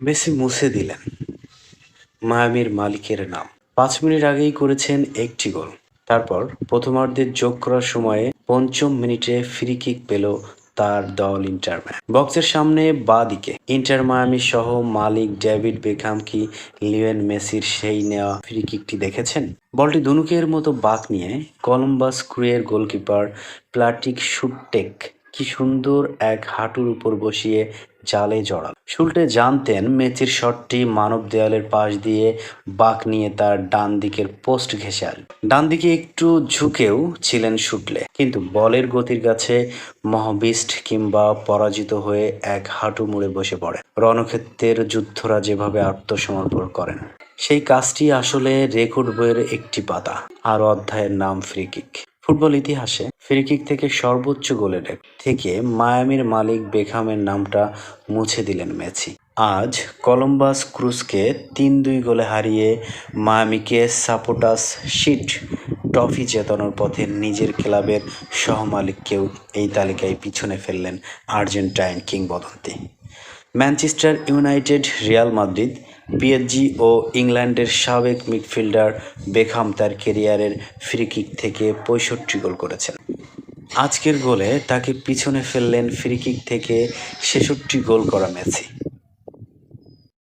Messi মুছে দিলেন। মায়ামির মালিকের নাম। পাঁচ মিনিট আগেই করেছেন একটি গোল। তারপর প্রথমার্ধের যোগ করার সময়ে পঞ্চম মিনিটে ফ্রি কিক পেল তার দল ইন্টার মায়ামি। বক্সের সামনে বা দিকে ইন্টার মায়ামি সহ মালিক ডেভিড বেখাম কি লিওয়েন মেসির সেই নেওয়া ফ্রি কিকটি দেখেছেন? বলটি ধনুকের মতো বাঁক নিয়ে কলম্বাস ক্রুয়ের গোলকিপার প্লাটিক শুটটেক কি সুন্দর এক হাঁটুর উপর বসিয়ে জালে জড়াল। শুল্টে জানতেন মেসির শটটি মানব দেয়ালের পাশ দিয়ে বাঁক নিয়ে তার ডান দিকের পোস্ট ঘেঁষে আসবে ডান দিকে একটু ঝুঁকেও ছিলেন শুটলে কিন্তু বলের গতির কাছে মহাবিষ্ট কিংবা পরাজিত হয়ে এক হাঁটু মুড়ে বসে পড়ে রণক্ষেত্রের যুদ্ধরা যেভাবে আত্মসমর্পণ করেন, সেই কাজটি আসলে রেকর্ড বইয়ের একটি পাতা। আর অধ্যায়ের নাম ফ্রি কিক ফুটবল ইতিহাসে ফ্রি কিক থেকে সর্বোচ্চ গোলের থেকে মায়ামির মালিক বেখামের নামটা মুছে দিলেন মেসি। আজ কলম্বাস ক্রুজকে তিন দুই গোলে হারিয়ে মায়ামিকে সাপোটাস শিট ট্রফি জেতানোর পথে নিজের ক্লাবের সহমালিককেও এই তালিকায় পিছনে ফেললেন আর্জেন্টাইন কিংবদন্তি। Manchester United, Real Madrid PSG ও ইংল্যান্ডের সাবেক মিডফিল্ডার বেখাম তার কেরিয়ারের ফ্রি কিক থেকে পঁয়ষট্টি গোল করেছেন। আজকের গোলে তাকে পিছনে ফেললেন ফ্রি কিক থেকে ছেষট্টি গোল করা মেসি।